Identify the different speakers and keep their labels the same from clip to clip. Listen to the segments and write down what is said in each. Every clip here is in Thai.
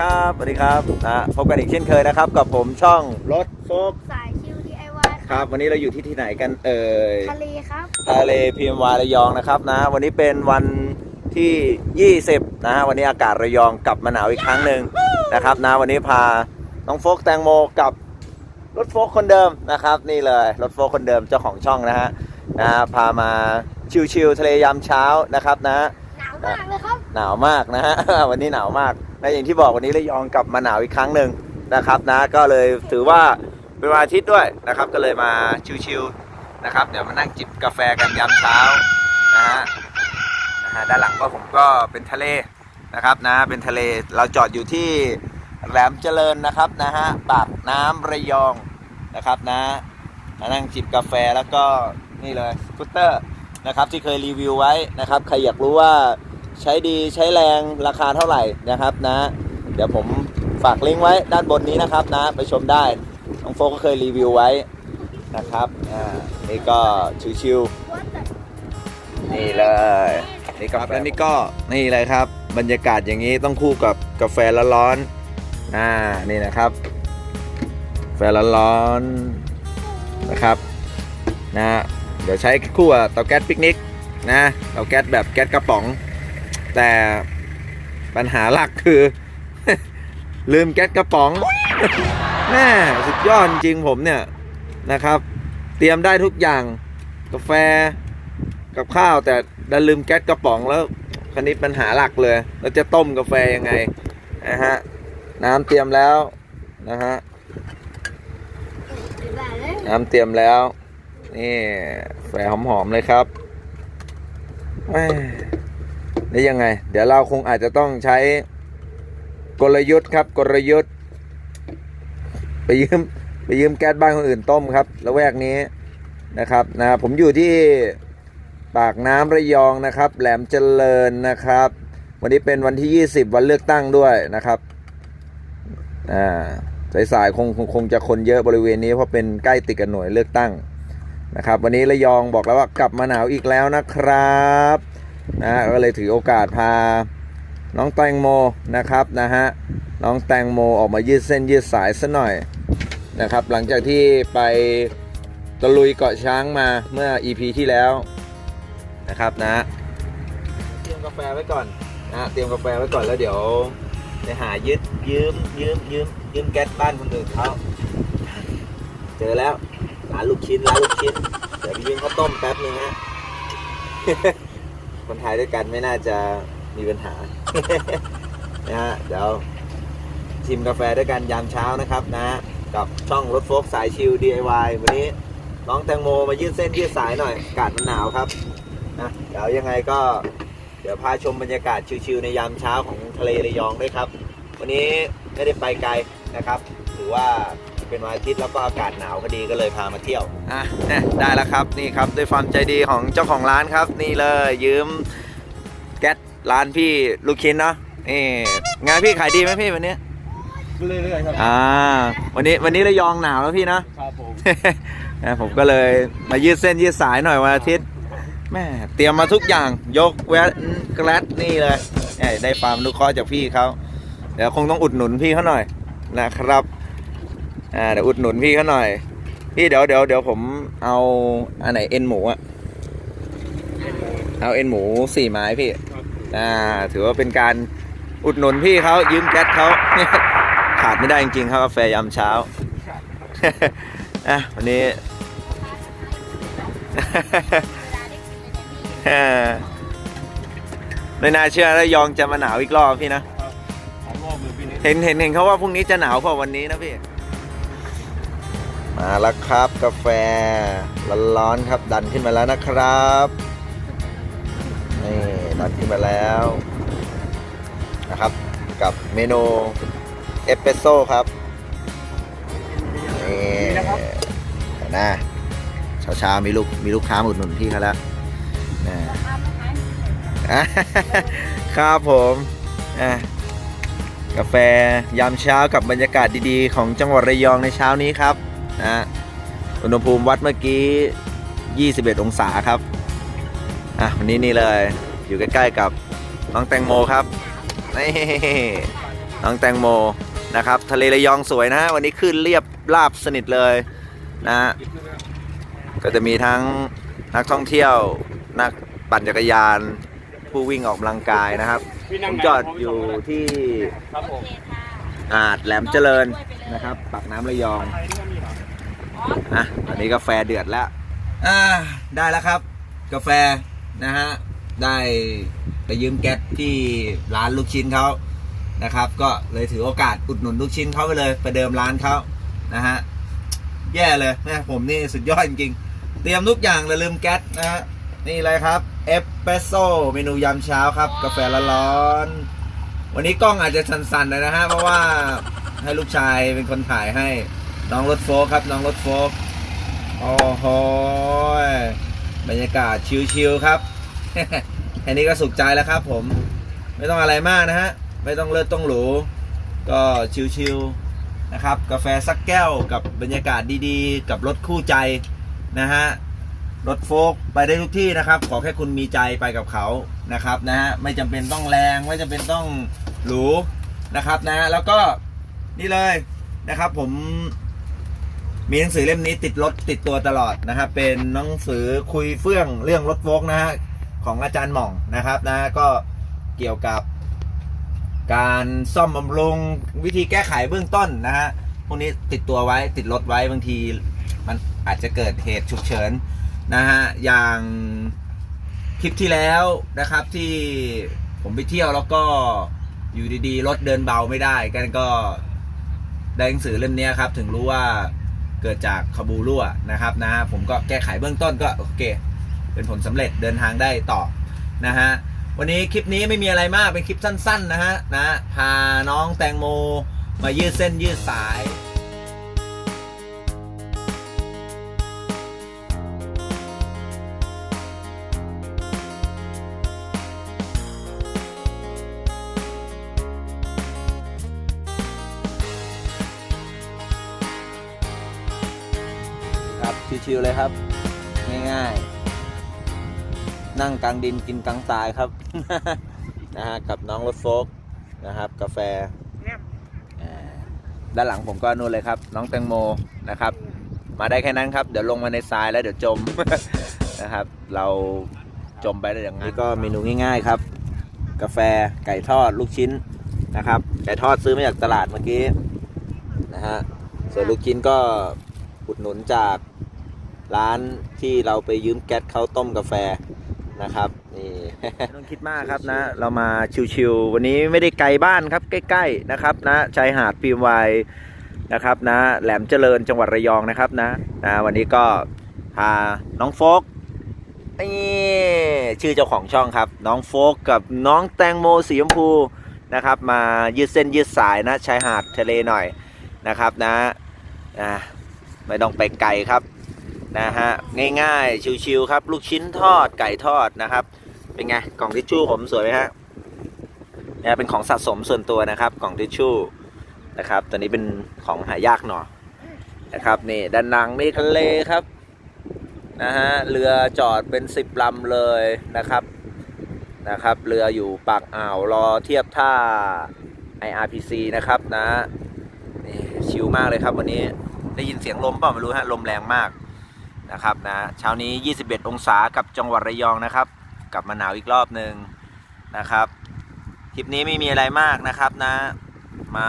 Speaker 1: ครับสวัสดีครับนะพบกันอีกเช่นเคยนะครับ กับผมช่องรถโฟก
Speaker 2: สายชิว DIY
Speaker 1: ครับ วันนี้เราอยู่ที่ที่ไหนกันเอ่ย
Speaker 2: ทะเลครับ
Speaker 1: ทะเลพีเอ็มวาระยองนะครับนะ วันนี้เป็นวันที่ 20 นะฮะวันนี้อากาศระยองกลับมาหนาวอีกครั้งหนึ่งนะครับนะวันนี้พาน้องโฟกแตงโมกับรถโฟกคนเดิมนะครับ นี่เลยรถโฟกคนเดิมเจ้าของช่องนะฮะนะฮะพามาชิวๆทะเลยามเช้านะครับนะ
Speaker 2: หนาว มากเลยครับ
Speaker 1: หนาวมากนะฮะ วันนี้หนาวมากและอย่างที่บอกวันนี้ระยองกลับมาหนาวอีกครั้งหนึ่งนะครับนะก็เลยถือว่าเป็นวันอาทิตย์ด้วยนะครับ ก็เลยมาชิวๆนะครับ เดี๋ยวมานั่งจิบกาแฟกันยามเช้านะฮะนะฮะด้านหลังก็ผมก็เป็นทะเลนะครับนะเป็นทะเลเราจอดอยู่ที่แหลมเจริญนะครับนะฮะปากน้ำระยองนะครับนะมานั่งจิบกาแฟแล้วก็นี่เลยสกูตเตอร์ นะครับที่เคยรีวิวไว้นะครับใครอยากรู้ว่าใช้ดีใช้แรงราคาเท่าไหร่นะครับนะ เดี๋ยวผมฝากลิงก์ไว้ด้านบนนี้นะครับนะไปชมได้น้องโฟก็เคยรีวิวไว้นะครับอ่านี่ก็ชิวๆนี่เลยนี่ครับแล้วนี่ก็นี่เลยครับ บรรยากาศอย่างนี้ต้องคู่กับกาแฟร้อนๆอ่านี่นะครับกาแฟร้อนๆนะครับนะ เดี๋ยวใช้คู่กับเตาแก๊สปิกนิกนะเตาแก๊สแบบแก๊สกระป๋อง แต่ปัญหาหลักคือ ลืมแก๊สกระป๋องแม่สุดยอดจริงผมเนี่ยนะครับ เตรียมได้ทุกอย่างกาแฟกับข้าวแต่ดันลืมแก๊สกระป๋องแล้วคันนี้ปัญหาหลักเลยเราจะต้มกาแฟยังไงนะฮะน้ำเตรียมแล้วนะฮะน้ำเตรียมแล้ว นี่แฟหอมๆเลยครับแม่ได้ยังไง เดี๋ยวเราคงอาจจะต้องใช้กลยุทธ์ครับ กลยุทธ์ ไปยืมไปยืมแก๊สบ้านคนอื่นต้มครับละแวกนี้นะครับนะผมอยู่ที่ปากน้ำระยองนะครับ แหลมเจริญนะครับ วันนี้เป็นวันที่ 20 วันเลือกตั้งด้วยนะครับอ่าสายๆคงคงคงจะคนเยอะบริเวณนี้เพราะเป็นใกล้ติดกับหน่วยเลือกตั้ง นะครับ วันนี้ระยองบอกแล้วว่ากลับมาหนาวอีกแล้วนะครับนะก็เลยถือโอกาสพาน้องแตงโมนะครับนะฮะน้องแตงโมออกมายืดเส้นยืดสายซะหน่อยนะครับ หลังจากที่ไปตะลุยเกาะช้างมาเมื่อ EP ที่แล้วนะครับนะเตรียมกาแฟไว้ก่อนนะเตรียมกาแฟไว้ก่อนแล้วเดี๋ยวไปหายืดยืมยืมยืมยืมแก๊สบ้านคนอื่นเขาเจอแล้ว ร้านลูกชิ้นร้านลูกชิ้นเดี๋ยวไปยืมข้าวต้มแป๊บนึงฮะคนไทยด้วยกันไม่น่าจะมีปัญหานะฮะเดี๋ยวชิมกาแฟด้วยกันยามเช้านะครับนะ กับช่องรถโฟกสายชิล DIY วันนี้น้องแตงโมมายืดเส้นยืดสายหน่อยอากาศมันหนาวครับนะเดี๋ยวยังไงก็เดี๋ยวพาชมบรรยากาศชิลๆในยามเช้าของทะเลระยองด้วยครับ วันนี้ไม่ได้ไปไกลนะครับ ถือว่า เป็นวันอาทิตย์แล้วก็อากาศหนาวพอดีก็เลยพามาเที่ยวอะเนี่ยได้แล้วครับนี่ครับด้วยความใจดีของเจ้าของร้านครับ นี่เลยยืมแก๊สร้านพี่ลูกชิ้นเนาะนี่งานพี่ขายดีไหมพี่วันนี้
Speaker 3: เรื่อยๆครับ
Speaker 1: อ่าวันนี้วันนี้ระยองหนาวแล้วพี่นะ
Speaker 3: ครับผม
Speaker 1: นะผมก็เลยมายืดเส้นยืดสายหน่อยวันอาทิตย์แม่เตรียมมาทุกอย่างยกแวะแกลดนี่เลยเนี่ยได้ความรู้เคราะห์จากพี่เขาเดี๋ยวคงต้องอุดหนุนพี่เขาหน่อยนะครับ อ่าเดี๋ยวอุดหนุนพี่เขาหน่อย พี่เดี๋ยวเดี๋ยวเดี๋ยวผมเอาอันไหนเอ็นหมูอะเอาเอ็นหมูสี่ไม้พี่ อ่า ถือว่าเป็นการอุดหนุนพี่เขายืมแก๊สเขาขาดไม่ได้จริงๆครับกาแฟยามเช้าอะวันนี้เออไม่น่าเชื่อแล้วยองจะมาหนาวอีกรอบพี่นะ
Speaker 3: ของรอบมือพี่นิด
Speaker 1: เห็นเห็นเห็นเขาว่าพรุ่งนี้จะหนาวกว่าวันนี้นะพี่ มาแล้วครับกาแฟร้อนๆครับ ดันขึ้นมาแล้วนะครับนี่ดันขึ้นมาแล้วนะครับ กับเมนูเอสเปรสโซ่ครับนี่เดี๋ยวนะเช้าๆมีลูกมีลูกค้ามาอุดหนุนพี่เขาแล้วนะอะครับผมอะกาแฟยามเช้ากับบรรยากาศดีๆ ของจังหวัดระยองในเช้านี้ครับ นะ อุณหภูมิวัดเมื่อกี้ 21 องศาครับ อะวันนี้นี่เลย อยู่ใกล้ๆกับน้องแตงโมครับ นี่น้องแตงโมนะครับ ทะเลระยองสวยนะฮะวันนี้ขึ้นเรียบราบสนิทเลยนะฮะก็จะมีทั้งนักท่องเที่ยว นักปั่นจักรยาน ผู้วิ่งออกกำลังกายนะครับ ผมจอดอยู่ที่
Speaker 3: ครับผม
Speaker 1: หาดแหลมเจริญนะครับ ปากน้ำระยอง อะตอนนี้กาแฟเดือดแล้วอ่าได้แล้วครับ กาแฟนะฮะได้ไปยืมแก๊สที่ร้านลูกชิ้นเขานะครับ ก็เลยถือโอกาสอุดหนุนลูกชิ้นเขาไปเลยไปเดิมร้านเขานะฮะแย่เลยนะผมนี่สุดยอดจริงเตรียมทุกอย่างเลยลืมแก๊สนะฮะนี่เลยครับเอสเปรสโซ่เมนูยามเช้าครับ กาแฟร้อนๆวันนี้กล้องอาจจะสั่นๆหน่อยนะฮะเพราะว่าให้ลูกชายเป็นคนถ่ายให้ น้องรถโฟกครับน้องรถโฟกโอ้โหบรรยากาศชิลๆครับแค่นี้ก็สุขใจแล้วครับ ผมไม่ต้องอะไรมากนะฮะไม่ต้องเลิศต้องหรูก็ชิลๆนะครับ กาแฟสักแก้วกับบรรยากาศดีๆ กับรถคู่ใจนะฮะรถโฟกไปได้ทุกที่นะครับ ขอแค่คุณมีใจไปกับเขานะครับนะฮะไม่จำเป็นต้องแรงไม่จำเป็นต้องหรูนะครับนะฮะแล้วก็นี่เลยนะครับผม มีหนังสือเล่มนี้ติดรถติดตัวตลอดนะครับ เป็นหนังสือคุยเฟื่องเรื่องรถโฟกนะฮะของอาจารย์หม่องนะครับนะก็เกี่ยวกับการซ่อมบำรุงวิธีแก้ไขเบื้องต้นนะฮะพวกนี้ติดตัวไว้ติดรถไว้บางทีมันอาจจะเกิดเหตุฉุกเฉินนะฮะอย่างคลิปที่แล้วนะครับที่ผมไปเที่ยวแล้วก็อยู่ดีๆ รถเดินเบาไม่ได้กันก็ได้หนังสือเล่มนี้ครับ ถึงรู้ว่า เกิดจากขบูรั่วนะครับนะฮะผมก็แก้ไขเบื้องต้นก็โอเค เป็นผลสำเร็จเดินทางได้ต่อนะฮะวันนี้คลิปนี้ไม่มีอะไรมากเป็นคลิปสั้น ๆ นะฮะนะพาน้องแตงโมมายืดเส้นยืดสาย ชิวๆเลยครับ ง่ายๆ นั่งกลางดินกินกลางทรายครับ นะฮะกับน้องรถโฟกนะครับ กาแฟอ่าด้านหลังผมก็นู่นเลยครับ น้องแตงโมนะครับ มาได้แค่นั้นครับ เดี๋ยวลงมาในทรายแล้วเดี๋ยวจมนะครับ เราจมไปได้อย่างนั้นก็เมนูง่ายๆครับ กาแฟไก่ทอดลูกชิ้นนะครับ ไก่ทอดซื้อมาจากตลาดเมื่อกี้นะฮะส่วนลูกชิ้นก็อุดหนุนจาก ร้านที่เราไปยืมแก๊สเขาต้มกาแฟนะครับนี่ไม่ต้องคิดมากครับนะ เรามาชิวๆวันนี้ไม่ได้ไกลบ้านครับ ใกล้ๆนะครับนะชายหาดปีมวายนะครับนะแหลมเจริญจังหวัดระยองนะครับนะนะวันนี้ก็พาน้องโฟกนี่ชื่อเจ้าของช่องครับ น้องโฟกกับน้องแตงโมสีชมพูนะครับ มายืดเส้นยืดสายนะชายหาดทะเลหน่อยนะครับนะอ่าไม่ต้องไปไกลครับ นะฮะง่ายๆชิวๆครับ ลูกชิ้นทอดไก่ทอดนะครับ เป็นไงกล่องทิชชู่ผมสวยไหมฮะเนี่ยเป็นของสะสมส่วนตัวนะครับ กล่องทิชชู่นะครับตัวนี้เป็นของหายากหน่อยนะครับนี่ด้านหลังมีทะเลครับนะฮะเรือจอดเป็นสิบลำเลยนะครับนะครับเรืออยู่ปากอ่าวรอเทียบท่า IRPC นะครับนะนี่ชิลมากเลยครับวันนี้ได้ยินเสียงลมเปล่าไม่รู้ฮะลมแรงมาก นะครับนะเช้านี้ 21 องศากับจังหวัดระยองนะครับ กลับมาหนาวอีกรอบหนึ่งนะครับคลิปนี้ไม่มีอะไรมากนะครับนะ มา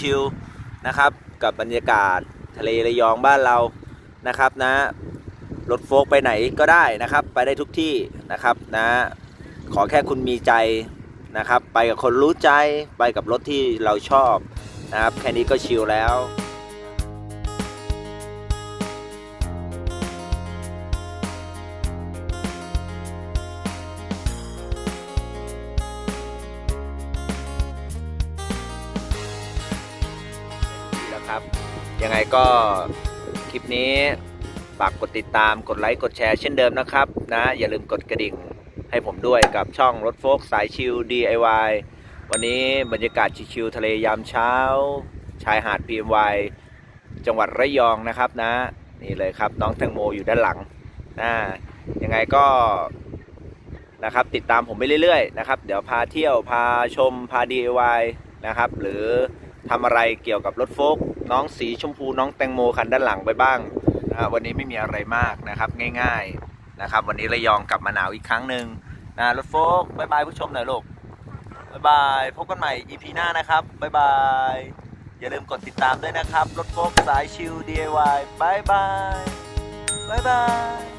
Speaker 1: ชิวๆนะครับ กับบรรยากาศทะเลระยองบ้านเรานะครับนะรถโฟกไปไหนก็ได้นะครับ ไปได้ทุกที่นะครับนะ ขอแค่คุณมีใจนะครับ ไปกับคนรู้ใจไปกับรถที่เราชอบนะครับ แค่นี้ก็ชิลแล้ว ยังไงก็คลิปนี้ฝากกดติดตามกดไลค์กดแชร์เช่นเดิมนะครับนะอย่าลืมกดกระดิ่งให้ผมด้วยกับช่องรถโฟกสายชิล DIY วันนี้บรรยากาศชิลๆทะเลยามเช้า ชายหาด PMY จังหวัดระยองนะครับนะ นี่เลยครับน้องแตงโมอยู่ด้านหลังนะยังไงก็นะครับติดตามผมไปเรื่อยๆนะครับ เดี๋ยวพาเที่ยวพาชมพา DIY นะครับ หรือ ทำอะไรเกี่ยวกับรถโฟกน้องสีชมพูน้องแตงโมคันด้านหลังไปบ้างนะวันนี้ไม่มีอะไรมากนะครับง่ายๆนะครับ วันนี้ระยองกลับมาหนาวอีกครั้งหนึ่งนะรถโฟกบายบายผู้ชมหน่อยลูกบายบายพบกันใหม่ EP หน้านะครับบายบายอย่าลืมกดติดตามด้วยนะครับ รถโฟกสายชิล DIY บายบายบายบาย